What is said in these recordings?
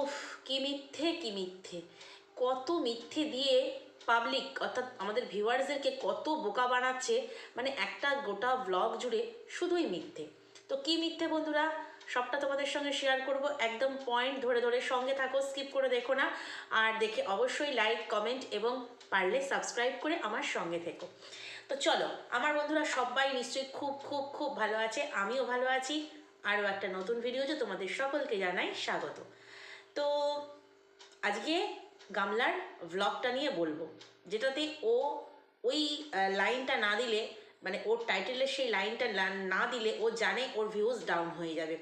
উফ, কি মিথ্যে কি মিথ্যে। কত মিথ্যে দিয়ে পাবলিক অর্থাৎ আমাদের ভিউয়ার্সদেরকে কত বোকা বানাচ্ছে মানে একটা গোটা ব্লগ জুড়ে শুধুই মিথ্যে। তো কি মিথ্যে বন্ধুরা? সবটা তোমাদের সঙ্গে শেয়ার করব। একদম পয়েন্ট ধরে ধরে সঙ্গে থাকো স্কিপ করে দেখো না। আর দেখে অবশ্যই লাইক কমেন্ট এবং পারলে সাবস্ক্রাইব করে আমার সঙ্গে থেকো। তো চলো, আমার বন্ধুরা সবাই নিশ্চয়ই খুব খুব খুব ভালো আছে, আমিও ভালো আছি। আরও একটা নতুন ভিডিওতে তোমাদের সকলকে জানাই স্বাগত। তো আজকে গামলার ভ্লগটা নিয়ে বলব। যেটাতে ও ওই লাইনটা না দিলে মানে ওর টাইটেলের সেই লাইনটা না- দিলে ও জানে ওর ভিউজ ডাউন হয়ে যাবে।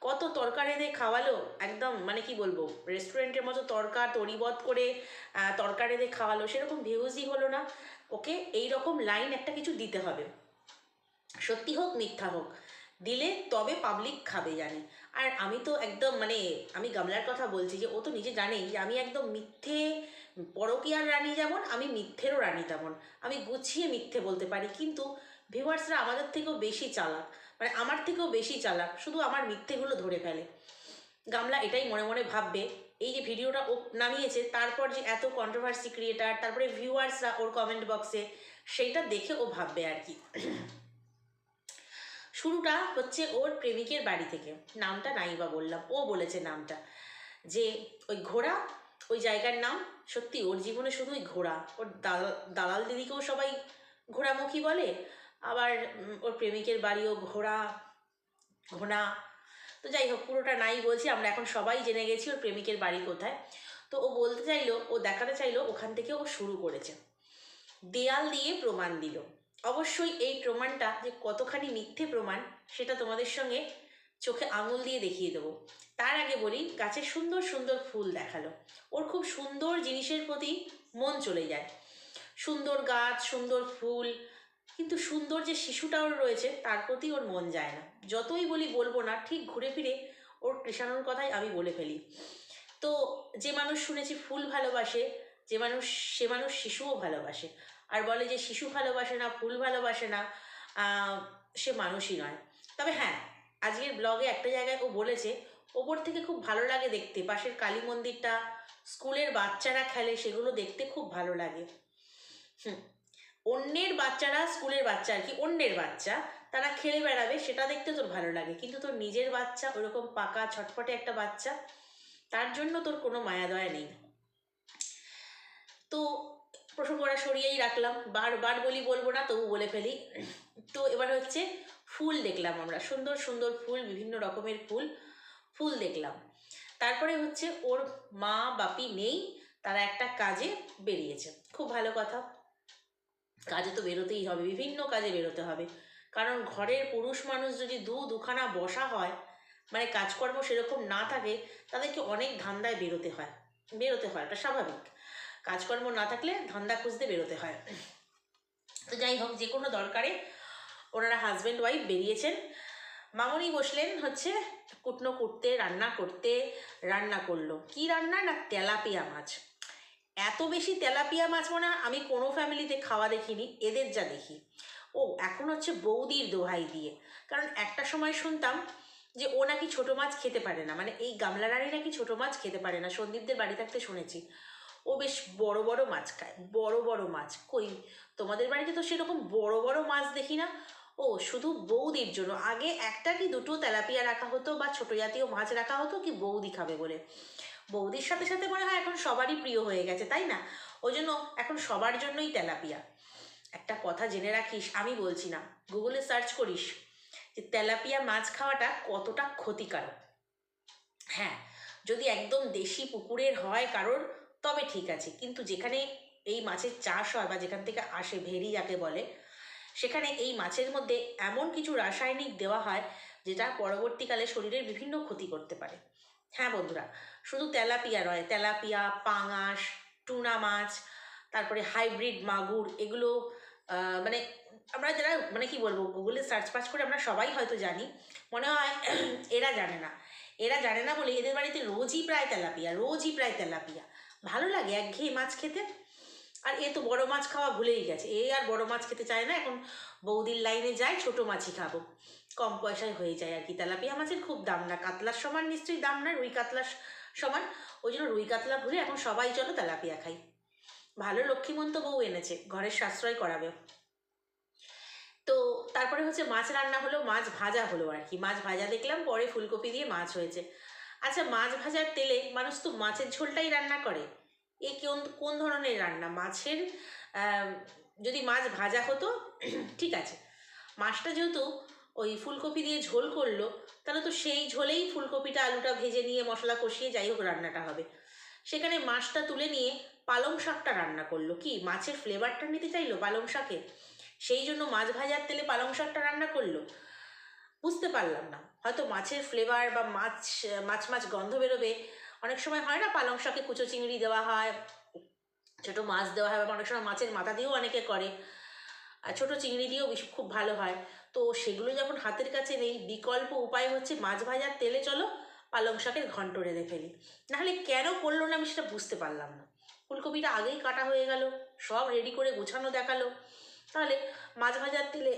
কত তরকারি দিয়ে খাওয়ালো, একদম মানে কি বলব রেস্টুরেন্টের মতো তরকা তরিবধ করে তরকারি দিয়ে খাওয়ালো, সেরকম ভিউজই হলো না। ওকে এই রকম লাইন একটা কিছু দিতে হবে। সত্যি হোক, মিথ্যা হোক দিলে তবে পাবলিক খাবে জানে। আর আমি তো একদম মানে আমি গামলার কথা বলছি যে, ও তো নিজে জানেই যে, আমি একদম মিথ্যে পরকীয়ার রানী যেমন, আমি মিথ্যেরও রানী তেমন। আমি গুছিয়ে মিথ্যে বলতে পারি, কিন্তু ভিউয়ার্সরা আমাদের থেকেও বেশি চালাক। মানে আমার থেকেও বেশি চালাক, শুধু আমার মিথ্যেগুলো ধরে ফেলে। গামলা এটাই মনে মনে ভাববে, এই যে ভিডিওটা ও নামিয়েছে, তারপর যে এত কন্ট্রোভার্সি ক্রিয়েটার তারপরে ভিউয়ার্সরা ওর কমেন্ট বক্সে সেইটা দেখে ও ভাববে আর কি। শুরুটা হচ্ছে ওর প্রেমিকের বাড়ি থেকে। নামটা নাইবা বললাম। ও বলেছে নামটা। যে ওই ঘোড়া, ওই জায়গার নাম, সত্যি ওর জীবনে শুধু ওই ঘোড়া। ওর দালাল দালাল দিদিকেও সবাই ঘোড়ামুখী বলে, আবার ওর প্রেমিকের বাড়িও ঘোড়া ঘোড়া। তো যাই হোক, পুরোটা নাই বলছি, আমরা এখন সবাই জেনে গেছি ওর প্রেমিকের বাড়ি কোথায়। তো ও বলতে চাইলো, ও দেখাতে চাইলো, ওখান থেকে ও শুরু করেছে। দেয়াল দিয়ে প্রমাণ দিল। অবশ্যই এই প্রমাণটা যে কতখানি মিথ্যে প্রমাণ, সেটা তোমাদের সঙ্গে চোখে আঙুল দিয়ে দেখিয়ে দেবো। তার আগে বলি গাছের সুন্দর সুন্দর ফুল দেখাল। ওর খুব সুন্দর জিনিসের প্রতি মন চলে যায়। সুন্দর গাছ, সুন্দর ফুল, কিন্তু সুন্দর যে শিশুটা ওর রয়েছে, তার প্রতি ওর মন যায় না। যতই বলি বলব না, ঠিক ঘুরে ফিরে ওর কৃষাণুর কথাই আমি বলে ফেলি। তো যে মানুষ শুনেছি, ফুল ভালোবাসে, যে মানুষ, সে মানুষ শিশুও ভালোবাসে। আর বলে যে শিশু ভালোবাসে না, ফুল ভালোবাসে না সে মানুষই নয়। তবে হ্যাঁ আজকের ব্লগে একটা জায়গায় ও বলেছে, ওপর থেকে খুব ভালো লাগে দেখতে। পাশের কালী মন্দিরটা, স্কুলের বাচ্চারা খেলে, সেগুলো দেখতে খুব ভালো লাগে। হুম, অন্যের বাচ্চারা স্কুলের বাচ্চা আর কি, অন্যের বাচ্চা, তারা খেলে বেড়াবে, সেটা দেখতে তোর ভালো লাগে। কিন্তু তোর নিজের বাচ্চা, ওরকম পাকা, ছটফটে একটা বাচ্চা, তার জন্য তোর কোনো মায়া দয়া নেই। তো প্রসঙ্গটা সরিয়েই রাখলাম। বারবার বলি বলব না, তবু বলে ফেলি। তো এবার হচ্ছে ফুল দেখলাম আমরা। সুন্দর সুন্দর ফুল, বিভিন্ন রকমের ফুল ফুল দেখলাম। তারপরে হচ্ছে ওর মা, বাপি নেই, তারা একটা কাজে বেরিয়েছে। খুব ভালো কথা। কাজে তো বেরোতেই হবে, বিভিন্ন কাজে বেরোতে হবে। কারণ ঘরের পুরুষ মানুষ যদি দু, দুখানা বসা হয় মানে কাজকর্ম সেরকম না থাকে, তাদেরকে অনেক ধান্দায় বেরোতে হয় বেরোতে হয়, এটা স্বাভাবিক। কাজকর্ম না থাকলে ধান্দা খুঁজতে বেরোতে হয়। তো যাই হোক, যে কোনো দরকারে ওনারা হাজব্যান্ড ওয়াইফ বেরিয়েছেন। মামনি বসলেন হচ্ছে কুটনো কুটতে, রান্না করতে, রান্না করল। কি রান্না না তেলাপিয়া মাছ? এত বেশি তেলাপিয়া মাছ মনে আমি কোনো ফ্যামিলিতে খাওয়া দেখিনি, এদের যা দেখি। ও, এখন হচ্ছে বৌদির দোহাই দিয়ে। কারণ একটা সময় শুনতাম যে ও নাকি ছোটো মাছ খেতে পারে না। মানে এই গামলা রানী নাকি ছোটো মাছ খেতে পারে না। সন্দীপদের বাড়ি থাকতে শুনেছি। ও বেশ বড় বড় মাছ খায়, বড় বড় মাছ। কই, তোমাদের বাড়িতে তো সেরকম বড় বড় মাছ দেখি না। ও, শুধু বৌদির জন্য। আগে একটা কি দুটো তেলাপিয়া রাখা হতো বা ছোটো জাতীয় মাছ রাখা হতো কি বৌদি খাবে বলে। বৌদির সাথে সাথে মনে হয় এখন সবারই প্রিয় হয়ে গেছে, তাই না? ওই জন্য এখন সবার জন্যই তেলাপিয়া। একটা কথা জেনে রাখিস, আমি বলছি না, গুগলে সার্চ করিস যে তেলাপিয়া মাছ খাওয়াটা কতটা ক্ষতিকারক। হ্যাঁ যদি একদম দেশি পুকুরের হয় কারোর তবে ঠিক আছে। কিন্তু যেখানে এই মাছের চাষ হয় বা যেখান থেকে আসে ভেরি যাকে বলে, সেখানে এই মাছের মধ্যে এমন কিছু রাসায়নিক দেওয়া হয় যেটা পরবর্তীকালে শরীরের বিভিন্ন ক্ষতি করতে পারে। হ্যাঁ বন্ধুরা, শুধু তেলাপিয়া নয়, তেলাপিয়া, পাঙাশ, টুনা মাছ, তারপরে হাইব্রিড মাগুর, এগুলো মানে আমরা যারা মানে কি বলব, গুগলে সার্চ ফার্চ করে আমরা সবাই হয়তো জানি, মনে হয় এরা জানে না। এরা জানে না বলে এদের বাড়িতে রোজই প্রায় তেলাপিয়া, রোজই প্রায় তেলাপিয়া। ভালো লাগে একঘেয়ে মাছ খেতে। আর এ তো বড় মাছ খাওয়া ভুলেই গেছে। এ আর বড় মাছ খেতে চায় না, এখন বৌদির লাইনে যায় ছোট মাছই খাব। কম পয়সায় হয়ে যায় আর কি। তেলাপিয়া মাছের খুব দাম না, কাতলার সমান নিশ্চয়ই দাম না, রুই কাতলার সমান। ওই জন্য রুই কাতলা ভুলে এখন সবাই চলো তেলাপিয়া খাই। ভালো লক্ষ্মীমন্ত বউ এনেছে, ঘরের সাশ্রয় করাবে। তো তারপরে হচ্ছে মাছ রান্না হলো, মাছ ভাজা হলো আর কি। মাছ ভাজা দেখলাম, পরে ফুলকপি দিয়ে মাছ হয়েছে। আচ্ছা মাছ ভাজার তেলে মানুষ তো মাছের ঝোলটাই রান্না করে। এ কোন কোন ধরনের রান্না? মাছের যদি মাছ ভাজা হতো, ঠিক আছে। মাছটা যেহেতু ওই ফুলকপি দিয়ে ঝোল করল, তাহলে তো সেই ঝোলেই ফুলকপিটা, আলুটা ভেজে নিয়ে মশলা কষিয়ে যাই হোক রান্নাটা হবে। সেখানে মাছটা তুলে নিয়ে পালং শাকটা রান্না করল। কি, মাছের ফ্লেভারটা নিতে চাইলো পালং শাকে? সেই জন্য মাছ ভাজার তেলে পালং শাকটা রান্না করল। বুঝতে পারলাম না। হয়তো মাছের ফ্লেভার বা মাছ মাছ মাছ গন্ধ বেরোবে। অনেক সময় হয় না পালং শাকে কুচো চিংড়ি দেওয়া হয়, ছোটো মাছ দেওয়া হয় বা অনেক সময় মাছের মাথা দিয়েও অনেকে করে। আর ছোটো চিংড়ি দিয়েও বেশ, খুব ভালো হয়। তো সেগুলো যখন হাতের কাছে নেই, বিকল্প উপায় হচ্ছে মাছ ভাজার তেলে চলো পালং শাকের ঘন্ট রেঁধে ফেলি নাহলে কেন করল না আমি সেটা বুঝতে পারলাম না। ফুলকপিটা আগেই কাটা হয়ে গেল, সব রেডি করে গোছানো দেখাল। তাহলে মাছ ভাজার তেলে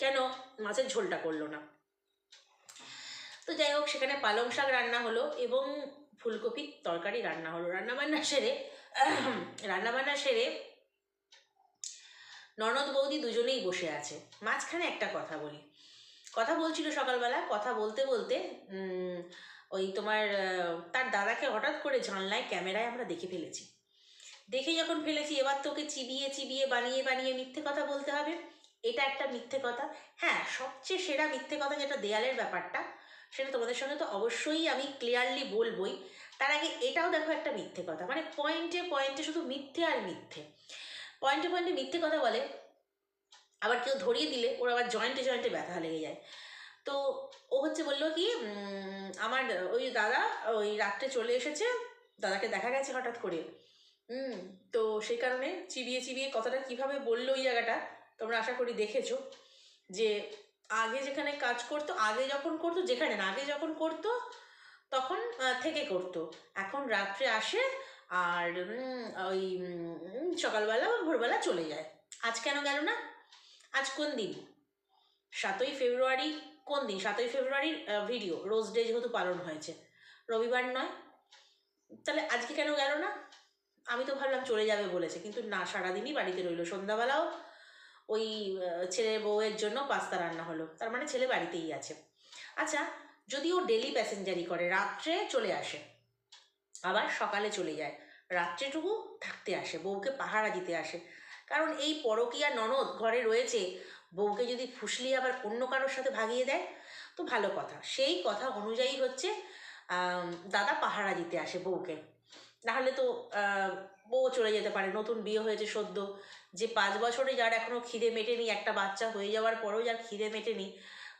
কেন মাছের ঝোলটা করল না? তো যাই হোক, সেখানে পালং শাক রান্না হলো এবং ফুলকপির তরকারি রান্না হলো। রান্নাবান্না সেরে রান্নাবান্না সেরে ননদ বৌদি দুজনেই বসে আছে। মাঝখানে একটা কথা বলি। কথা বলছিল সকালবেলা, কথা বলতে বলতে ওই তোমার তার দাদাকে হঠাৎ করে জানলায় ক্যামেরায় আমরা দেখে ফেলেছি। দেখে যখন ফেলেছি, এবার তোকে চিবিয়ে চিবিয়ে বানিয়ে বানিয়ে মিথ্যে কথা বলতে হবে। এটা একটা মিথ্যে কথা। হ্যাঁ সবচেয়ে সেরা মিথ্যে কথা যেটা দেয়ালের ব্যাপারটা, সেটা তোমাদের সঙ্গে তো অবশ্যই আমি ক্লিয়ারলি বলবই। তার আগে এটাও দেখো একটা মিথ্যে কথা। মানে পয়েন্টে পয়েন্টে শুধু মিথ্যে আর মিথ্যে। পয়েন্টে পয়েন্টে মিথ্যে কথা বলে, আবার কেউ ধরিয়ে দিলে ওর আবার জয়েন্টে জয়েন্টে ব্যথা লেগে যায়। তো ও হচ্ছে বলল কি আমার ওই দাদা ওই রাত্রে চলে এসেছে, দাদাকে দেখা গেছে হঠাৎ করে। হুম। তো সেই কারণে চিবিয়ে চিবিয়ে কথাটা কীভাবে বলল ওই জায়গাটা, তোমরা আশা করি দেখেছ যে আগে যেখানে কাজ করতো, আগে যখন করতো, যেখানে না, আগে যখন করতো, তখন থেকে করতো। এখন রাত্রে আসে আর ওই সকালবেলা বা ভোরবেলা চলে যায়। আজ কেন গেল না? আজ কোন দিন? সাতই ফেব্রুয়ারি কোন দিন? সাতই ফেব্রুয়ারির ভিডিও রোজ ডে যেহেতু পালন হয়েছে। রবিবার নয়। তাহলে আজকে কেন গেল না? আমি তো ভাবলাম চলে যাবে বলেছে, কিন্তু না, সারাদিনই বাড়িতে রইল। সন্ধ্যাবেলাও ওই ছেলে বউয়ের জন্য পাস্তা রান্না হলো। তার মানে ছেলে বাড়িতেই আছে। আচ্ছা যদি ও ডেলি প্যাসেঞ্জারি করে, রাত্রে চলে আসে। আবার সকালে চলে যায়। রাত্রেটুকু থাকতে আসে, বউকে পাহারা দিতে আসে। কারণ এই পরকীয়া ননদ ঘরে রয়েছে, বউকে যদি ফুসলি আবার অন্য কারোর সাথে ভাগিয়ে দেয়, তো ভালো কথা। সেই কথা অনুযায়ী হচ্ছে দাদা পাহারা দিতে আসে বউকে। নাহলে তো বউ চলে যেতে পারে, নতুন বিয়ে হয়েছে সদ্য। যে পাঁচ বছরে যার এখনও খিদে মেটেনি, একটা বাচ্চা হয়ে যাওয়ার পরেও যার খিদে মেটেনি,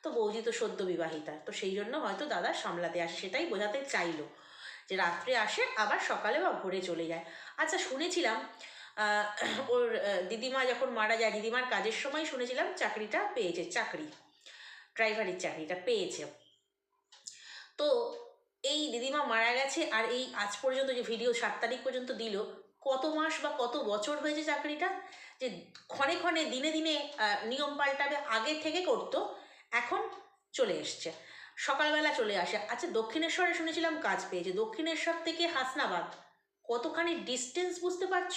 তো বৌদি তো সদ্য বিবাহিতা। তো সেই জন্য হয়তো দাদা সামলাতে আসে, সেটাই বোঝাতে চাইলো। যে রাত্রে আসে, আবার সকালে বা ভোরে চলে যায়। আচ্ছা শুনেছিলাম ওর দিদিমা যখন মারা যায়, দিদিমার কাজের সময় শুনেছিলাম চাকরিটা পেয়েছে, চাকরি, ড্রাইভারের চাকরিটা পেয়েছে। তো দিদিমা মারা গেছে আর এই আজ পর্যন্ত যে ভিডিও সাত তারিখ পর্যন্ত দিল, কত মাস বা কত বছর হয়েছে চাকরিটা? যে ক্ষণে ক্ষণে, দিনে দিনে নিয়ম পাল্টাবে, আগে থেকে করতো, এখন চলে এসছে। সকালবেলা চলে আসে। আচ্ছা দক্ষিণেশ্বরে শুনেছিলাম কাজ পেয়েছে। দক্ষিণেশ্বর থেকে হাসনাবাদ, কতখানি ডিস্টেন্স বুঝতে পারছ?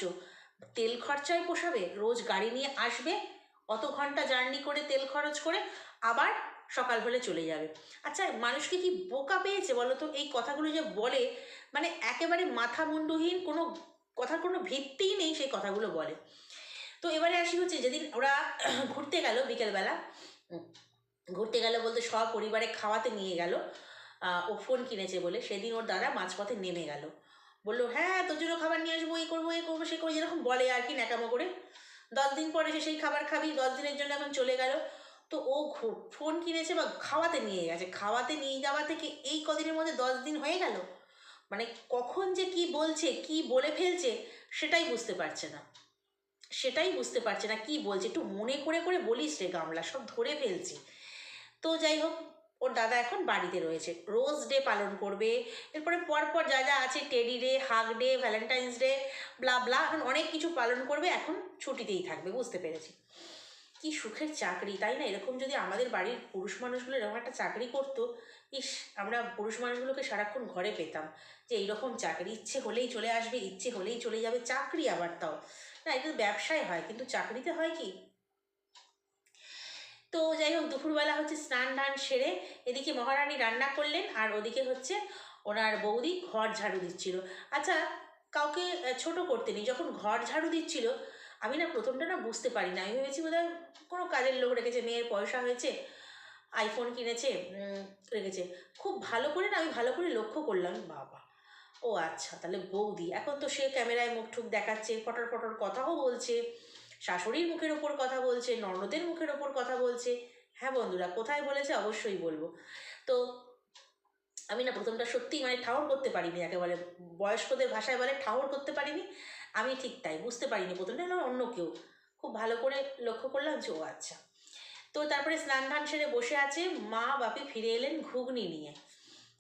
তেল খরচায় পোষাবে, রোজ গাড়ি নিয়ে আসবে, অত ঘণ্টা জার্নি করে তেল খরচ করে, আবার সকাল হলে চলে যাবে। আচ্ছা মানুষকে কি বোকা পেয়েছে বলো তো এই কথাগুলো যে বলে মানে একেবারে মাথা মুন্ডুহীন কোনো কথার কোনো ভিত্তিই নেই সেই কথাগুলো বলে। তো এবারে আসি হচ্ছে যেদিন ওরা ঘুরতে গেল বিকেলবেলা। ঘুরতে গেল বলতে সব পরিবারে খাওয়াতে নিয়ে গেল। ও ফোন কিনেছে বলে। সেদিন ওর দাদা মাঝপথে নেমে গেল। বলল হ্যাঁ তোর জন্য খাবার নিয়ে আসব এই করব এই করব, সে করব। যেরকম বলে আর কি ন্যাকামো করে। দশ দিন পরে সে সেই খাবার খাবি। দশ দিনের জন্য এখন চলে গেল। তো ও ফোন কিনেছে বা খাওয়াতে নিয়ে গেছে। খাওয়াতে নিয়ে যাওয়া থেকে এই কদিনের মধ্যে দশ দিন হয়ে গেল। মানে কখন যে কি বলছে, কি বলে ফেলছে, সেটাই বুঝতে পারছে না। সেটাই বুঝতে পারছে না কি বলছে। একটু মনে করে করে বলিস রে গামলা, সব ধরে ফেলছি। তো যাই হোক, ওর দাদা এখন বাড়িতে রয়েছে। রোজ ডে পালন করবে। এরপরে পরপর যা যা আছে, teddy day, hug day, Valentine's day, blah blah, এখন অনেক কিছু পালন করবে। এখন ছুটিতেই থাকবে, বুঝতে পেরেছি। কি সুখের চাকরি, তাই না? এরকম যদি আমাদের বাড়ির পুরুষ মানুষগুলো এরকম একটা চাকরি করতো, ইস, আমরা পুরুষ মানুষগুলোকে সারাক্ষণ ঘরে পেতাম। যে এইরকম চাকরি, ইচ্ছে হলেই চলে আসবে, ইচ্ছে হলেই চলে যাবে, চাকরি আবার তাও। না, এটা ব্যবসায় হয়, কিন্তু চাকরিতে হয় কি? তো যাই হোক, দুপুরবেলা হচ্ছে স্নান টান সেরে এদিকে মহারানী রান্না করলেন, আর ওদিকে হচ্ছে ওনার বৌদি ঘর ঝাড়ু দিচ্ছিল। আচ্ছা কাউকে ছোট করতে যখন ঘর ঝাড়ু দিচ্ছিল আমি না প্রথমটা না বুঝতে পারি না আমি ভেবেছি বোধহয় কোনো কাজের লোক রেখেছে, মেয়ের পয়সা হয়েছে আইফোন কিনেছে রেখেছে। খুব ভালো করে না আমি ভালো করে লক্ষ্য করলাম, বাবা। ও আচ্ছা তাহলে বৌদি, এখন তো সে ক্যামেরায় মুখ ঠুক দেখাচ্ছে, ফটর ফটর কথাও বলছে, শাশুড়ির মুখের ওপর কথা বলছে, ননদের মুখের ওপর কথা বলছে। হ্যাঁ বন্ধুরা, কোথায় বলেছে অবশ্যই বলব। তো আমি না প্রথমটা সত্যিই মানে ঠাউর করতে পারিনি, একেবারে বয়স্কদের ভাষায় বলে ঠাউর করতে পারিনি। আমি ঠিক তাই, বুঝতে পারিনি প্রথমটা না অন্য কেউ। খুব ভালো করে লক্ষ্য করলাম যে, ও আচ্ছা। তো তারপরে স্নান ধান সেরে বসে আছে, মা বাপি ফিরে এলেন ঘুগনি নিয়ে।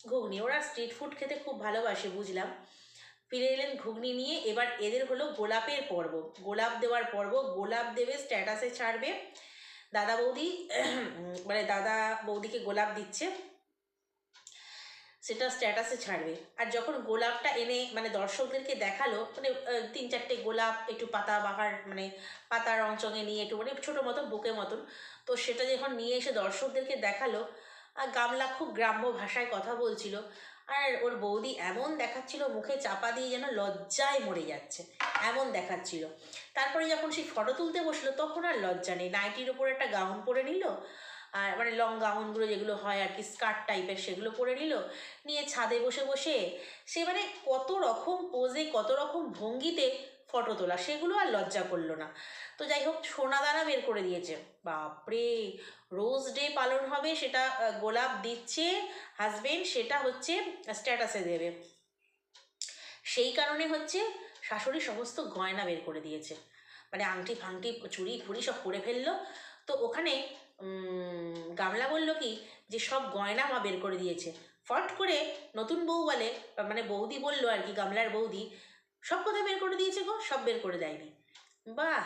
ঘুগনি, ওরা স্ট্রিট ফুড খেতে খুব ভালোবাসে, বুঝলাম। ফিরে এলেন ঘুগনি নিয়ে, এবার এদের হলো গোলাপের পর্ব। গোলাপ দেওয়ার পর্ব, গোলাপ দেবে স্ট্যাটাসে ছাড়বে। দাদা বৌদি মানে দাদা বৌদিকে গোলাপ দিচ্ছে। সেটা স্ট্যাটাসে ছাড়বে। আর যখন গোলাপটা এনে মানে দর্শকদেরকে দেখাল মানে তিন চারটে গোলাপ, একটু পাতা বাহার মানে পাতা রং চঙে নিয়ে একটু মানে ছোটো মতো বুকে মতন, তো সেটা যখন নিয়ে এসে দর্শকদেরকে দেখাল, আর গামলা খুব গ্রাম্য ভাষায় কথা বলছিল, আর ওর বৌদি এমন দেখাচ্ছিল, মুখে চাপা দিয়ে যেন লজ্জায় মরে যাচ্ছে, এমন দেখাচ্ছিল। তারপরে যখন সেই ফটো তুলতে বসল, তখন আর লজ্জা নেই। নাইটির ওপর একটা গাউন পরে নিল আর মানে লং গাউনগুলো যেগুলো হয় আর কি স্কার্ট টাইপের সেগুলো পরে নিল। নিয়ে ছাদে বসে বসে সে মানে কত রকম পোজে কত রকম ভঙ্গিতে ফটো তোলা, সেগুলো আর লজ্জা করল না। তো যাই হোক সোনাদানা বের করে দিয়েছে। বাপরে! রোজ ডে পালন হবে, সেটা গোলাপ দিচ্ছে হাজবেন্ড সেটা হচ্ছে স্ট্যাটাসে দেবে। সেই কারণে হচ্ছে শাশুড়ি সমস্ত গয়না বের করে দিয়েছে। মানে আংটি ফাংটি চুড়ি ফুড়ি সব করে ফেলল। তো ওখানে গামলা বলল কি, যে সব গয়না মা বের করে দিয়েছে। ফট করে নতুন বউ বলে মানে বৌদি বলল আর কি, গামলার বৌদি, সব কথা বের করে দিয়েছে গো? সব বের করে দেয়নি। বাহ,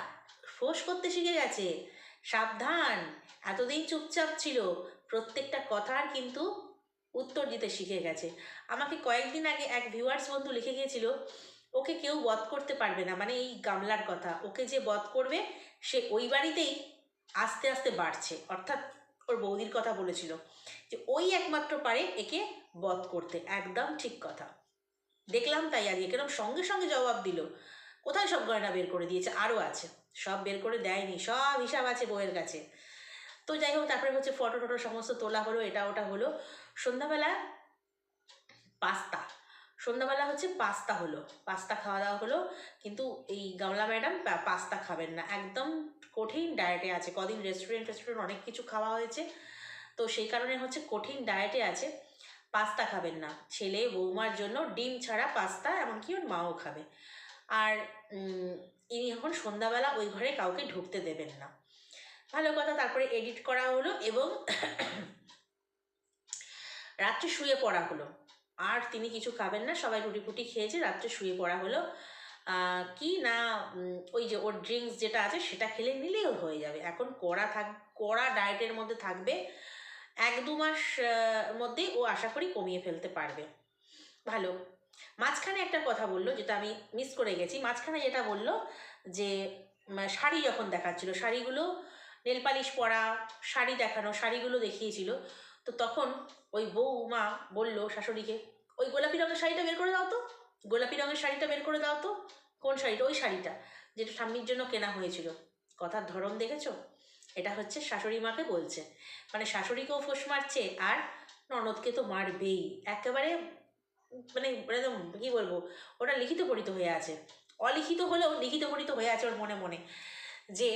ফোঁস করতে শিখে গেছে। সাবধান, এতদিন চুপচাপ ছিল, প্রত্যেকটা কথার কিন্তু উত্তর দিতে শিখে গেছে। আমাকে কয়েকদিন আগে এক ভিউয়ার্স বন্ধু লিখে গিয়েছিল, ওকে কেউ বধ করতে পারবে না। মানে এই গামলার কথা, ওকে যে বধ করবে, সে ওই বাড়িতেই আস্তে আস্তে বাড়ছে। অর্থাৎ ওর বৌদির কথা বলেছিল যে ওই একমাত্র পারে একে বধ করতে। একদম ঠিক কথা। দেখলাম তাই আজকে কেরম সঙ্গে সঙ্গে জবাব দিল। কোথায় সব গয়না বের করে দিয়েছে? আরও আছে। সব বের করে দেয়নি। সব হিসাব আছে বইয়ের কাছে। তো যাই হোক, তারপরে হচ্ছে ফটো টটো সমস্ত তোলা হলো, এটা ওটা হলো। সন্ধ্যাবেলা পাস্তা। সন্ধ্যাবেলা হচ্ছে পাস্তা হলো। পাস্তা খাওয়া দাওয়া হলো। কিন্তু এই গামলা ম্যাডাম পাস্তা খাবেন না। একদম কঠিন ডায়েটে আছে। কদিন রেস্টুরেন্ট রেস্টুরেন্ট অনেক কিছু খাওয়া হয়েছে। তো সেই কারণে হচ্ছে কঠিন ডায়েটে আছে, পাস্তা খাবেন না। ছেলে, বৌমার জন্য ডিম ছাড়া পাস্তা, এমনকি ওর মাও খাবে। আর ইনি এখন সন্ধ্যাবেলা ওই ঘরে কাউকে ঢুকতে দেবেন না। ভালো কথা, তারপরে এডিট করা হলো এবং রাত্রে শুয়ে পড়া হলো। আর তিনি কিছু খাবেন না, সবাই রুটি ফুটি খেয়েছে, রাত্রে শুয়ে পড়া হলো। কি না ওই যে ওর ড্রিঙ্কস যেটা আছে সেটা খেলে নিলেই হয়ে যাবে। এখন কড়া থাক, কড়া ডায়েটের মধ্যে থাকবে এক দু মাস মধ্যেই ও আশা করি কমিয়ে ফেলতে পারবে। ভালো। মাঝখানে একটা কথা বলল, যেটা আমি মিস করে গেছি। মাঝখানে যেটা বলল যে শাড়ি যখন দেখাচ্ছিল, শাড়িগুলো নেল পালিশ পরা, শাড়ি দেখানো, শাড়িগুলো দেখিয়েছিল, তো তখন ওই বৌমা বলল, শাশুড়িকে, ওই গোলাপি রঙের শাড়িটা বের করে দাও তো। গোলাপি রঙের শাড়িটা বের করে দাও তো। কোন শাড়িটা? ওই শাড়িটা, যেটা স্বামীর জন্য কেনা হয়েছিল। কথার ধরন দেখেছ? এটা হচ্ছে শাশুড়ি মাকে বলছে। মানে শাশুড়িকেও ফোঁস মারছে আর ননদকে তো মারবেই। একেবারে মানে একদম কী বলব, ওটা লিখিত পড়িত হয়ে আছে। অলিখিত হলেও লিখিত পড়িত হয়ে আছে ওর মনে মনে, যে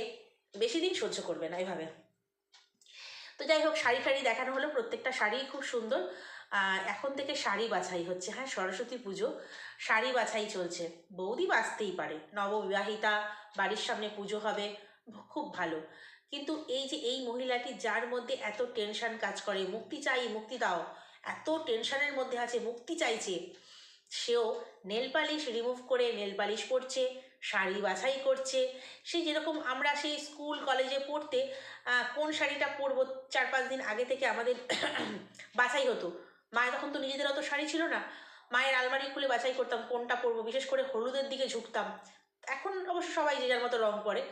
বেশি দিন সহ্য করবে না এভাবে। তো যাই হোক, শাড়ি ফাড়ি দেখানো হলো। প্রত্যেকটা শাড়ি খুব সুন্দর। এখন থেকে শাড়ি বাছাই হচ্ছে। হ্যাঁ সরস্বতী পুজো। শাড়ি বাছাই চলছে। বৌদি বাঁচতেই পারে। নববিবাহিতা, বাড়ির সামনে পুজো হবে, খুব ভালো। কিন্তু এই যে এই মহিলাটি যার মধ্যে এত টেনশন কাজ করে, মুক্তি চাই, মুক্তি দাও, এত টেনশনের মধ্যে আছে, মুক্তি চাইছে, সেও নেল পালিশ রিমুভ করে নেল পালিশ পরছে, শাড়ি বাছাই করছে। সে যেরকম আমরা সেই স্কুল কলেজে পড়তে কোন শাড়িটা পরবো চার পাঁচ দিন আগে থেকে আমাদের বাছাই হতো। মায়ের তখন তো নিজেদের অত শাড়ি ছিল না। মায়ের আলমারি খুলে বাছাই করতাম, কোনটা পরবো, বিশেষ করে হলুদের দিকে ঝুঁকতাম। এখন অবশ্য সবাই যে যার মতো রং পরে,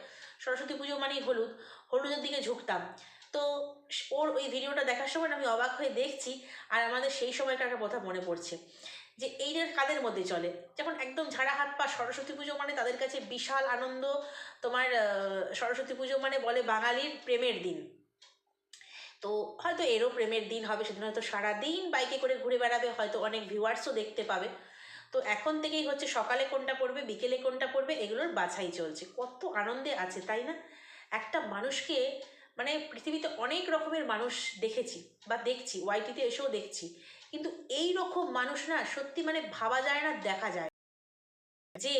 সরস্বতী পুজো মানেই হলুদ, হলুদের দিকে ঝুঁকতাম। তো ওর ওই ভিডিওটা দেখার সময় আমি অবাক হয়ে দেখছি, আর আমাদের সেই সময়কার একটা কথা মনে পড়ছে, যে এইটা কাদের মধ্যে চলে? যখন একদম ঝাড়া হাত পা সরস্বতী পুজো মানে তাদের কাছে বিশাল আনন্দ, তোমার সরস্বতী পুজো মানে বলে বাঙালির প্রেমের দিন। তো হয়তো এরও প্রেমের দিন হবে, সেদিন হয়তো সারাদিন বাইকে করে ঘুরে বেড়াবে, হয়তো অনেক ভিউয়ার্সও দেখতে পাবে। তো এখন থেকেই হচ্ছে সকালে কোনটা পড়বে, বিকেলে কোনটা পড়বে, এগুলোর বাছাই চলছে। কত আনন্দে আছে, তাই না? একটা মানুষকে মানে পৃথিবীতে অনেক রকমের মানুষ দেখেছি বা দেখছি ওয়াইটিতে এসেও দেখছি, কিন্তু এই রকম মানুষ না সত্যি মানে ভাবা যায় না, দেখা যায়। যে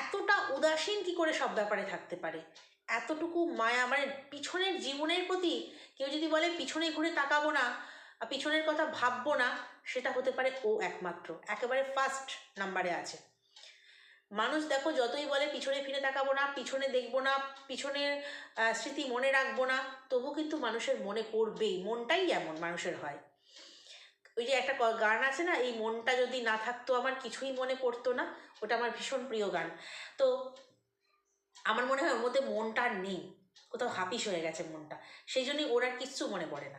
এতটা উদাসীন কি করে সব ব্যাপারে থাকতে পারে? এতটুকু মায়া মানে পিছনের জীবনের প্রতি কেউ যদি বলে, পিছনে ঘুরে তাকাবো না পিছনের কথা ভাববো না, সেটা হতে পারে ও একমাত্র। একেবারে ফার্স্ট নাম্বারে আছে। মানুষ দেখো, যতই বলে, পিছনে ফিরে তাকাবো না, পিছনে দেখব না, পিছনের স্মৃতি মনে রাখব না, তবু কিন্তু মানুষের মনে পড়বেই। মনটাই এমন মানুষের হয়। ওই যে একটা গান আছে না, এই মনটা যদি না থাকতো, আমার কিছুই মনে পড়তো না। ওটা আমার ভীষণ প্রিয় গান। তো আমার মনে হয় ওর মধ্যে মনটা নেই। কোথাও হাপিস হয়ে গেছে মনটা। সেই জন্যই ওর আর কিচ্ছু মনে পড়ে না।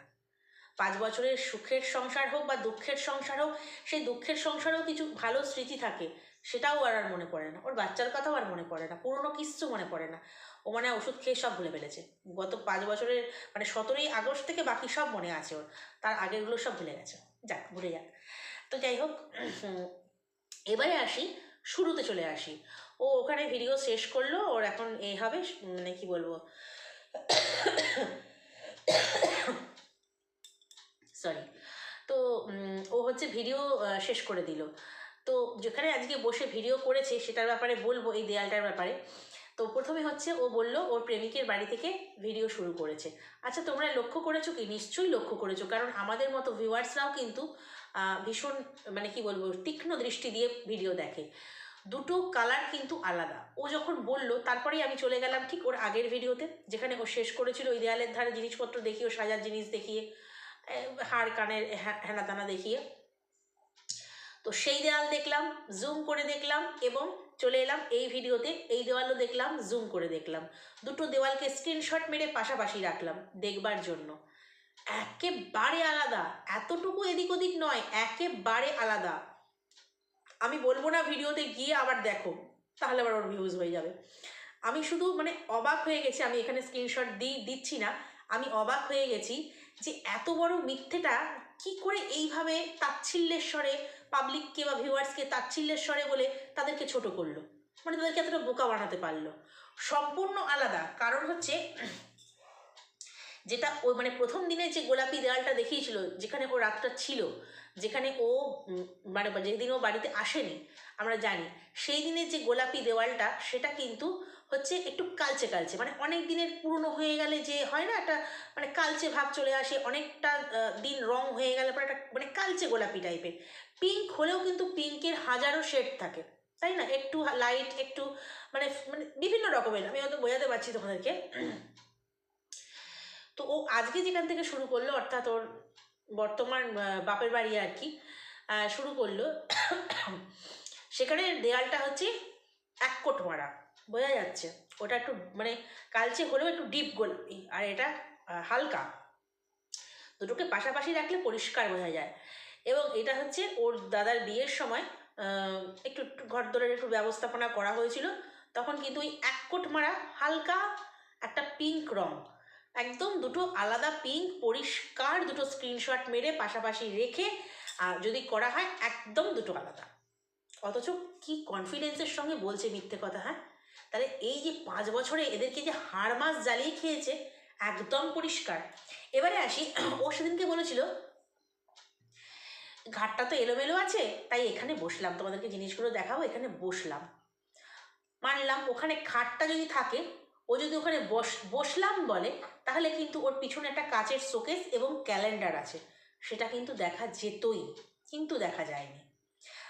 পাঁচ বছরের সুখের সংসার হোক বা দুঃখের সংসার হোক, সেই দুঃখের সংসারেও কিছু ভালো স্মৃতি থাকে, সেটাও আর আর মনে পড়ে না। ওর বাচ্চার কথাও আর মনে পড়ে না। পুরনো কিচ্ছু মনে পড়ে না। ও মানে ওষুধ খেয়ে সব ভুলে ফেলেছে। গত পাঁচ বছরের মানে সতেরোই আগস্ট থেকে বাকি সব মনে আছে ওর। তার আগেরগুলো সব ভুলে গেছে। যাক, ভুলে যাক। তো যাই হোক এবারে আসি, শুরুতে চলে আসি। ও ওখানে ভিডিও শেষ করল, ওর এখন এ হবে মানে কি বলব? সরি তো ও হচ্ছে ভিডিও শেষ করে দিল। তো যেখানে আজকে বসে ভিডিও করেছে, সেটার ব্যাপারে বলব, এই দেয়ালটার ব্যাপারে। তো প্রথমে হচ্ছে ও বলল, ওর প্রেমিকের বাড়ি থেকে ভিডিও শুরু করেছে। আচ্ছা তোমরা লক্ষ্য করেছ কি? নিশ্চয়ই লক্ষ্য করেছ, কারণ আমাদের মতো ভিউয়ার্সরাও কিন্তু ভীষণ মানে কি বলব, তীক্ষ্ণ দৃষ্টি দিয়ে ভিডিও দেখে। দুটো কালার কিন্তু আলাদা। ও যখন বলল, তারপরেই আমি চলে গেলাম ঠিক ওর আগের ভিডিওতে, যেখানে ও শেষ করেছিল ওই দেয়ালের ধারে জিনিসপত্র দেখিয়ে, ও সাজার জিনিস দেখিয়ে হাড় কানের হেনা তেনা দেখিয়ে। তো সেই দেওয়াল দেখলাম জুম করে দেখলাম এবং চলে এলাম এই ভিডিওতে, এই দেওয়ালও দেখলাম জুম করে দেখলাম। দুটো দেওয়ালকে স্ক্রিনশট মেরে পাশাপাশি রাখলাম দেখবার জন্য। একেবারে আলাদা, এতটুকু এদিক ওদিক নয়, একেবারে আলাদা। আমি বলব না ভিডিওতে গিয়ে আবার দেখো, তাহলে আবার ওর ভিউজ হয়ে যাবে। আমি শুধু মানে অবাক হয়ে গেছি, আমি এখানে স্ক্রিনশট দিই, দিচ্ছি না, আমি অবাক হয়ে গেছি যে এত বড় মিথ্যেটা কি করে এইভাবে তাচ্ছিল্যের স্বরে পাবলিককে বা ভিউয়ার্সকে তাচ্ছিল্যের স্বরে বলে তাদেরকে ছোট করল? মানে তাদেরকে এতটা বোকা বানাতে পারল? সম্পূর্ণ আলাদা। কারণ হচ্ছে যেটা ও মানে প্রথম দিনে যে গোলাপি দেওয়ালটা দেখিয়েছিল, যেখানে ও রাতটা ছিল, যেখানে ও মানে যেদিন ও বাড়িতে আসেনি, আমরা জানি, সেই দিনের যে গোলাপি দেওয়ালটা সেটা কিন্তু হচ্ছে একটু কালচে কালচে মানে অনেক দিনের পুরনো হয়ে গেলে যে হয় না, একটা মানে কালচে ভাব চলে আসে, অনেকটা দিন রং হয়ে গেলে পরে একটা মানে কালচে গোলাপি টাইপের। পিঙ্ক হলেও কিন্তু পিঙ্কের হাজারো শেড থাকে, তাই না? একটু লাইট একটু মানে মানে বিভিন্ন রকমের, আমি হয়তো বোঝাতে পারছি তোমাদেরকে। তো ও আজকে যেখান থেকে শুরু করল, অর্থাৎ ওর বর্তমান বাপের বাড়ি আর কি শুরু করল, সেখানে দেয়ালটা হচ্ছে এক কোট মারা, বোঝা যাচ্ছে। ওটা একটু মানে কালচে হলেও একটু ডিপ গোলাপি, আর এটা হালকা। দুটোকে পাশাপাশি রাখলে পরিষ্কার বোঝা যায়। এবং এটা হচ্ছে ওর দাদার বিয়ের সময় একটু ঘর দরের একটু ব্যবস্থাপনা করা হয়েছিল। তখন কিন্তু ওই এক কোট মারা হালকা একটা পিঙ্ক রং একদম দুটো আলাদা পিঙ্ক পরিষ্কার দুটো স্ক্রিনশট মেরে পাশাপাশি রেখে যদি করা হয় একদম দুটো আলাদা। অথচ কি কনফিডেন্সের সঙ্গে বলছে মিথ্যে কথা হ্যাঁ? তাহলে এই যে পাঁচ বছরে এদেরকে যে হাড় মাস জ্বালিয়ে খেয়েছে, একদম পরিষ্কার। এবারে আসি, ও সেদিনকে বলেছিল, ঘাটটা তো এলোমেলো আছে, তাই এখানে বসলাম। তোমাদেরকে জিনিসগুলো দেখাবো, এখানে বসলাম। মানলাম, ওখানে খাটটা যদি থাকে ও যদি ওখানে বস, বসলাম বলে, তাহলে কিন্তু ওর পিছনে একটা কাচের শোকেস এবং ক্যালেন্ডার আছে। সেটা কিন্তু দেখা যেতই, কিন্তু দেখা যায়নি।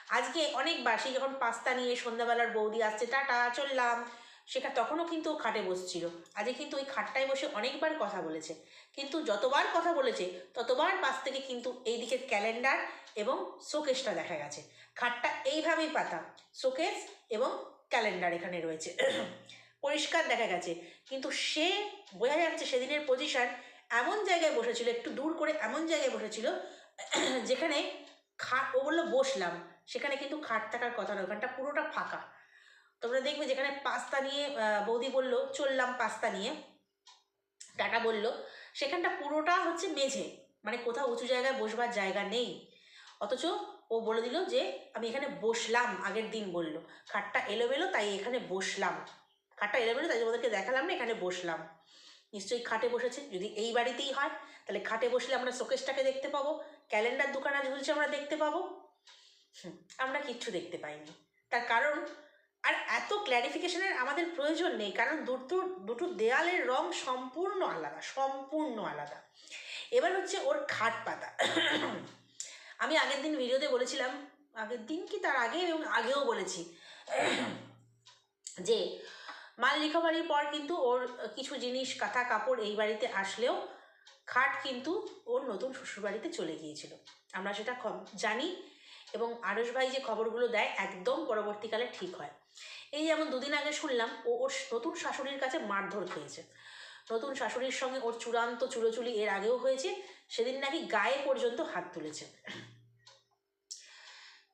আজকে অনেকবার সেই যখন পাস্তা নিয়ে সন্ধ্যাবেলার বৌদি আসছে, টাটা, চললাম। সেটা তখনও কিন্তু ও খাটে বসছিল। আজকে কিন্তু ওই খাটটায় বসে অনেকবার কথা বলেছে। কিন্তু যতবার কথা বলেছে, ততবার পাশ থেকে কিন্তু এই দিকের ক্যালেন্ডার এবং শোকেসটা দেখা গেছে। খাটটা এইভাবেই পাতা, শোকেস এবং ক্যালেন্ডার এখানে রয়েছে। পরিষ্কার দেখা গেছে। কিন্তু সে, বোঝা যাচ্ছে সেদিনের পজিশন এমন জায়গায় বসেছিল, একটু দূর করে এমন জায়গায় বসেছিল, যেখানে খাট ও বলল, বসলাম। সেখানে কিন্তু খাট থাকার কথা নয়, ওখানটা পুরোটা ফাঁকা। তোমরা দেখবে যেখানে পাস্তা নিয়ে বৌদি বলল, চললাম পাস্তা নিয়ে। টাটা বলল, সেখানটা পুরোটা হচ্ছে মেঝে মানে কোথাও উঁচু জায়গায় বসবার জায়গা নেই। অথচ ও বলে দিল যে, আমি এখানে বসলাম আগের দিন, বলল। খাটটা এলোমেলো, তাই এখানে বসলাম। খাটটা এলোমেলো, তাই তোমাদেরকে দেখালাম না, এখানে বসলাম। নিশ্চয়ই খাটে বসেছে, যদি এই বাড়িতেই হয়, তাহলে খাটে বসলে আমরা শোকেশটাকে দেখতে পাবো, ক্যালেন্ডার দোকানে ঝুলছে আমরা দেখতে পাবো। আমরা কিচ্ছু দেখতে পাইনি। তার কারণ, আর এত ক্ল্যারিফিকেশনের আমাদের প্রয়োজন নেই, কারণ দুটো দুটো দেয়ালের রং সম্পূর্ণ আলাদা সম্পূর্ণ আলাদা। এবার হচ্ছে ওর খাট পাতা। আমি আগের দিন ভিডিওতে বলেছিলাম, আগের দিন কি তার আগে এবং আগেও বলেছি, যে মাল রিকভারির পর কিন্তু ওর কিছু জিনিস কাঁথা কাপড় এই বাড়িতে আসলেও খাট কিন্তু ওর নতুন শ্বশুরবাড়িতে চলে গিয়েছিল। আমরা সেটা জানি এবং আরস ভাই যে খবরগুলো দেয় একদম পরবর্তীকালে ঠিক হয়। এই যেমন দুদিন আগে শুনলাম, ও ওর নতুন শাশুড়ির কাছে মারধর খেয়েছে। নতুন শাশুড়ির সঙ্গে ওর চূড়ান্ত চুলোচুলি এর আগেও হয়েছে, সেদিন নাকি গায়ে পর্যন্ত হাত তুলেছে।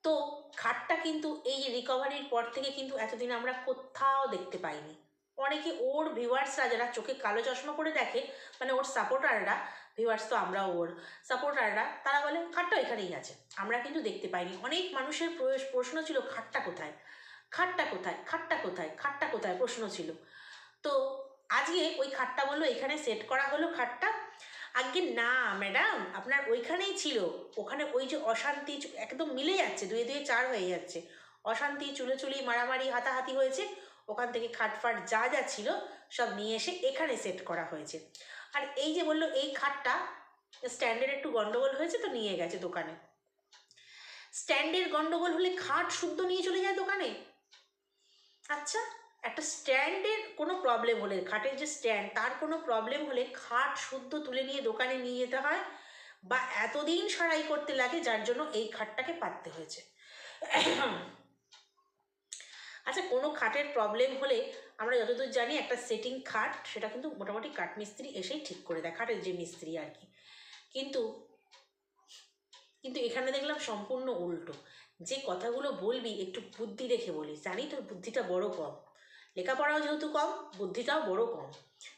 তো খাটটা কিন্তু এই রিকভারির পর থেকে কিন্তু এতদিন আমরা কোথাও দেখতে পাইনি। অনেকে ওর ভিউয়ার্সরা যারা চোখে কালো চশমা করে দেখে মানে ওর সাপোর্টাররা ভিউয়ার্স তো আমরাও ওর সাপোর্টাররা তারা বলে খাটটা এখানেই আছে। আমরা কিন্তু দেখতে পাইনি। অনেক মানুষের প্রশ্ন ছিল, খাটটা কোথায়? খাটটা কোথায়? খাটটা কোথায়? খাটটা কোথায়? প্রশ্ন ছিল। তো আজকে ওই খাটটা বলল, এখানে সেট করা হলো খাটটা আগে না ম্যাডাম আপনার ওইখানেই ছিল। ওখানে ওই যে অশান্তি একদম মিলে যাচ্ছে, দুয়ে দুয়ে চার হয়ে যাচ্ছে। অশান্তি, চুলোচুলি, মারামারি, হাতাহাতি হয়েছে। ওখান থেকে খাটফাট যা যা ছিল, সব নিয়ে এসে এখানে সেট করা হয়েছে। আর এই যে বলল, এই খাটটা স্ট্যান্ডের একটু গন্ডগোল হয়েছে তো নিয়ে গেছে দোকানে। স্ট্যান্ডের গন্ডগোল হলে খাট শুদ্ধ নিয়ে চলে যায় দোকানে? আচ্ছা একটা স্ট্যান্ডের কোনো প্রবলেম হলে, খাটের যে স্ট্যান্ড তার কোনো প্রবলেম হলে খাট শুদ্ধ তুলে নিয়ে দোকানে নিয়ে যেতে হয় বা এতদিন সারাই করতে লাগে যার জন্য এই খাটটাকে পাততে হয়েছে। আচ্ছা কোনো খাটের প্রবলেম হলে আমরা যতদূর জানি একটা সেটিং খাট, সেটা কিন্তু মোটামুটি কাঠ মিস্ত্রি এসেই ঠিক করে দেয়, খাটের যে মিস্ত্রি আর কি। কিন্তু কিন্তু এখানে দেখলাম সম্পূর্ণ উল্টো। যে কথাগুলো বলবি, একটু বুদ্ধি রেখে বলিস। জানি তোর বুদ্ধিটা বড় কম। লেখাপড়াও যেহেতু কম, বুদ্ধিটাও বড় কম।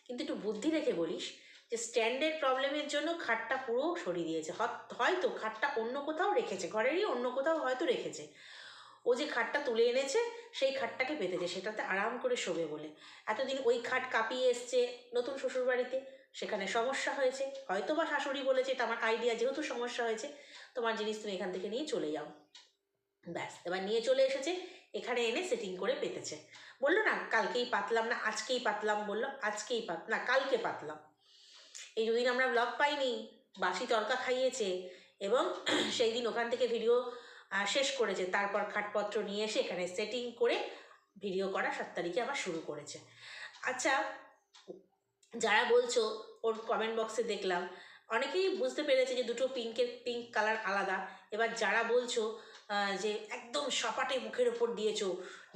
কিন্তু একটু বুদ্ধি রেখে বলিস যে স্ট্যান্ডের প্রবলেমের জন্য খাটটা পুরো সরিয়ে দিয়েছে। হয়তো খাটটা অন্য কোথাও রেখেছে, ঘরেরই অন্য কোথাও হয়তো রেখেছে। ও যে খাটটা তুলে এনেছে, সেই খাটটাকে পেতেছে সেটাতে আরাম করে শোবে বলে। এতদিন ওই খাট কাঁপিয়ে এসছে নতুন শ্বশুরবাড়িতে, সেখানে সমস্যা হয়েছে। হয়তো বা শাশুড়ি বলেছে, এটা আমার আইডিয়া যেহেতু সমস্যা হয়েছে, তোমার জিনিস তুমি এখান থেকে নিয়ে চলে যাও। ব্যাস, এবার নিয়ে চলে এসেছে এখানে এনে সেটিং করে পেতেছে। বলল, না, কালকেই পাতলাম না, আজকেই পাতলাম। বলল, আজকেই পাত, না, কালকে পাতলাম। এই দুদিন আমরা ব্লগ পাইনি, বাসি তরকা খাইয়েছে এবং সেই দিন ওখান থেকে ভিডিও শেষ করেছে। তারপর খাটপত্র নিয়ে এসে এখানে সেটিং করে ভিডিও করা সাত তারিখে আবার শুরু করেছে। আচ্ছা যারা বলছো, ওর কমেন্ট বক্সে দেখলাম, অনেকেই বুঝতে পেরেছে যে দুটো পিঙ্কের পিঙ্ক কালার আলাদা। এবার যারা বলছো যে একদম সপাটে মুখের ওপর দিয়েছ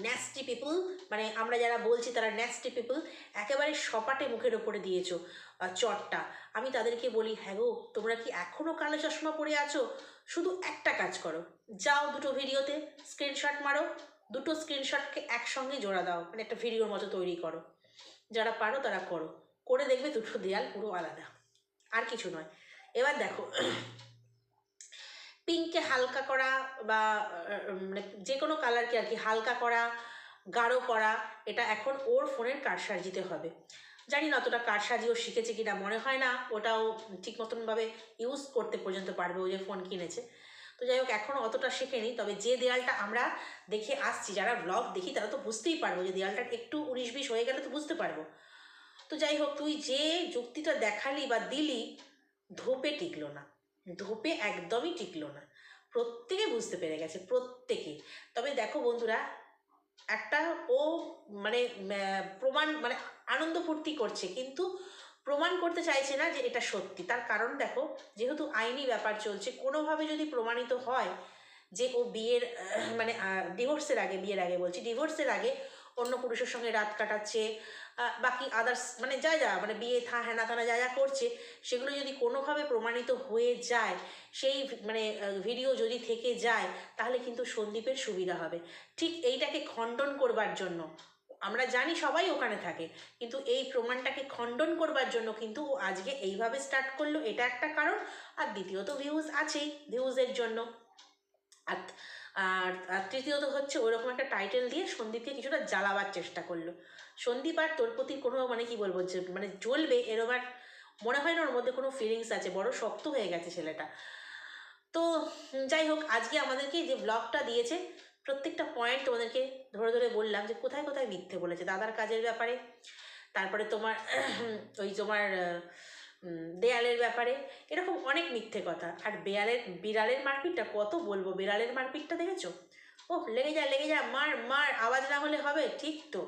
ন্যাস্টি পিপল মানে আমরা যারা বলছি তারা ন্যাস্টি পিপল একেবারে সপাটে মুখের ওপরে দিয়েছ চটটা। আমি তাদেরকে বলি হ্যাঁ গো, তোমরা কি এখনও কালো চশমা পরে আছো? শুধু একটা কাজ করো, যাও দুটো ভিডিওতে স্ক্রিনশট মারো, দুটো স্ক্রিনশটকে একসঙ্গে জোড়া দাও মানে একটা ভিডিওর মতো তৈরি করো। যারা পারো তারা করো, করে দেখবে দুটো দেয়াল পুরো আলাদা, আর কিছু নয়। এবার দেখো পিঙ্ককে হালকা করা বা মানে যে কোনো কালারকে আর কি হালকা করা, গাঢ় করা, এটা এখন ওর ফোনের কারসাজিতে হবে। জানি না অতটা কারসাজিও শিখেছে কিনা, মনে হয় না, ওটাও ঠিক মতনভাবে ইউজ করতে পর্যন্ত পারবে ও যে ফোন কিনেছে। তো যাই হোক এখনও অতটা শেখেনি তবে যে দেয়ালটা আমরা দেখে আসছি, যারা ব্লগ দেখি তারা তো বুঝতেই পারব যে দেয়ালটা একটু উনিশ বিশ হয়ে গেলে তো বুঝতে পারব। তো যাই হোক, তুই যে যুক্তিটা দেখালি বা দিলি, ধোপে টিকলো না। ধোপে একদমই টিকলো না। প্রত্যেকে বুঝতে পেরে গেছে, প্রত্যেকে। তবে দেখো বন্ধুরা, একটা ও মানে প্রমাণ মানে আনন্দ ফুর্তি করছে, কিন্তু প্রমাণ করতে চাইছে না যে এটা সত্যি। তার কারণ দেখো, যেহেতু আইনি ব্যাপার চলছে, কোনোভাবে যদি প্রমাণিত হয় যে ও বিয়ের মানে ডিভোর্সের আগে, বিয়ের আগে বলছি ডিভোর্সের আগে অন্য পুরুষের সঙ্গে রাত কাটাচ্ছে বাকি আদার্স মানে যা যা মানে বিয়ে থা হ্যানা থানা যা যা করছে, সেগুলো যদি কোনোভাবে প্রমাণিত হয়ে যায়, সেই মানে ভিডিও যদি থেকে যায়, তাহলে কিন্তু সন্দীপের সুবিধা হবে। ঠিক এইটাকে খণ্ডন করবার জন্য, আমরা জানি সবাই ওখানে থাকে, কিন্তু এই প্রমাণটাকে খণ্ডন করবার জন্য কিন্তু ও আজকে এইভাবে স্টার্ট করল, এটা একটা কারণ, আর দ্বিতীয়ত ভিউজ আছেই ভিউজের জন্য। আর আর তৃতীয়ত হচ্ছে ওইরকম একটা টাইটেল দিয়ে সন্দীপকে কিছুটা জ্বালাবার চেষ্টা করল। সন্দীপ আর তোর প্রতি কোনো মানে কি বলব যে মানে জ্বলবে এরকম আর মনে হয় না ওর মধ্যে কোনো ফিলিংস আছে, বড় শক্ত হয়ে গেছে ছেলেটা। তো যাই হোক, আজকে আমাদেরকে যে ব্লগটা দিয়েছে, প্রত্যেকটা পয়েন্ট তোমাদেরকে ধরে ধরে বললাম যে কোথায় কোথায় মিথ্যে বলেছে, দাদার কাজের ব্যাপারে, তারপরে তোমার ওই তোমার দেয়ালের ব্যাপারে এরকম অনেক মিথ্যে কথা। আর বেয়ালের, বিড়ালের মারপিটটা কত বলব? বিড়ালের মারপিটটা দেখেছ? ও লেগে যা লেগে যা, মার মার, আওয়াজ না হলে হবে, ঠিক তো।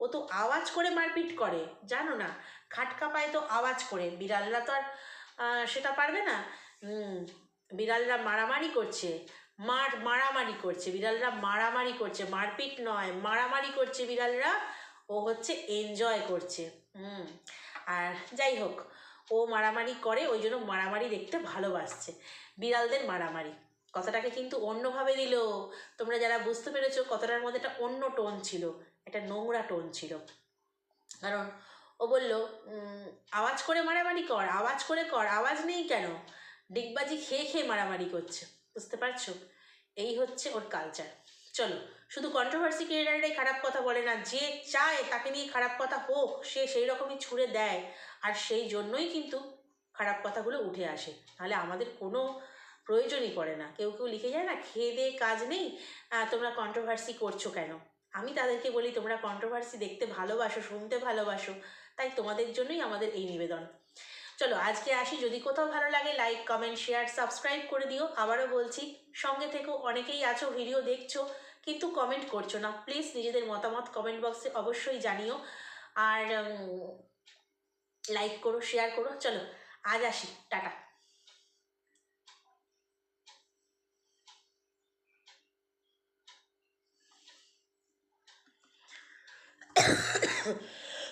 ও তো আওয়াজ করে মারপিট করে, জানো না? খাটকা পায় তো আওয়াজ করে, বিড়ালরা তো আর সেটা পারবে না। বিড়ালরা মারামারি করছে, মার মারামারি করছে, বিড়ালরা মারামারি করছে, মারপিট নয়, মারামারি করছে বিড়ালরা। ও হচ্ছে এনজয় করছে, হুম। আর যাই হোক ও মারামারি করে, ওই জন্য মারামারি দেখতে ভালোবাসছে। বিড়ালদের মারামারি। কথাটাকে কিন্তু অন্যভাবে দিল। তোমরা যারা বুঝতে পেরেছ, কথাটার মধ্যে একটা অন্য টোন ছিল, একটা নোংরা টোন ছিল। কারণ ও বলল আওয়াজ করে মারামারি কর, আওয়াজ করে কর, আওয়াজ নেই কেন? ডিগবাজি খেয়ে খেয়ে মারামারি করছে। বুঝতে পারছ? এই হচ্ছে ওর কালচার চলো, শুধু কন্ট্রোভার্সি ক্রিয়েটাররাই খারাপ কথা বলে না, যে চায় তাকে নিয়ে খারাপ কথা হোক, সে সেই রকমই ছুঁড়ে দেয়। আর সেই জন্যই কিন্তু খারাপ কথাগুলো উঠে আসে। তাহলে আমাদের কোনো প্রয়োজনই পড়ে না। কেউ কেউ লিখে যায়, না, খেয়ে দিয়ে কাজ নেই। তোমরা কন্ট্রোভার্সি করছ কেন? আমি তাদেরকে বলি, তোমরা কন্ট্রোভার্সি দেখতে ভালোবাসো, শুনতে ভালোবাসো। তাই তোমাদের জন্যই আমাদের এই নিবেদন। চলো, আজকে আসি। যদি কোথাও ভালো লাগে লাইক কমেন্ট শেয়ার সাবস্ক্রাইব করে দিও। আবারও বলছি, সঙ্গে থেকেও অনেকেই আছো, ভিডিও দেখছ। কিন্তু কমেন্ট করছ না। প্লিজ নিজেদের মতামত কমেন্ট বক্সে অবশ্যই জানিও। আর লাইক করো শেয়ার করো। চলো, আজ আসি। টাটা।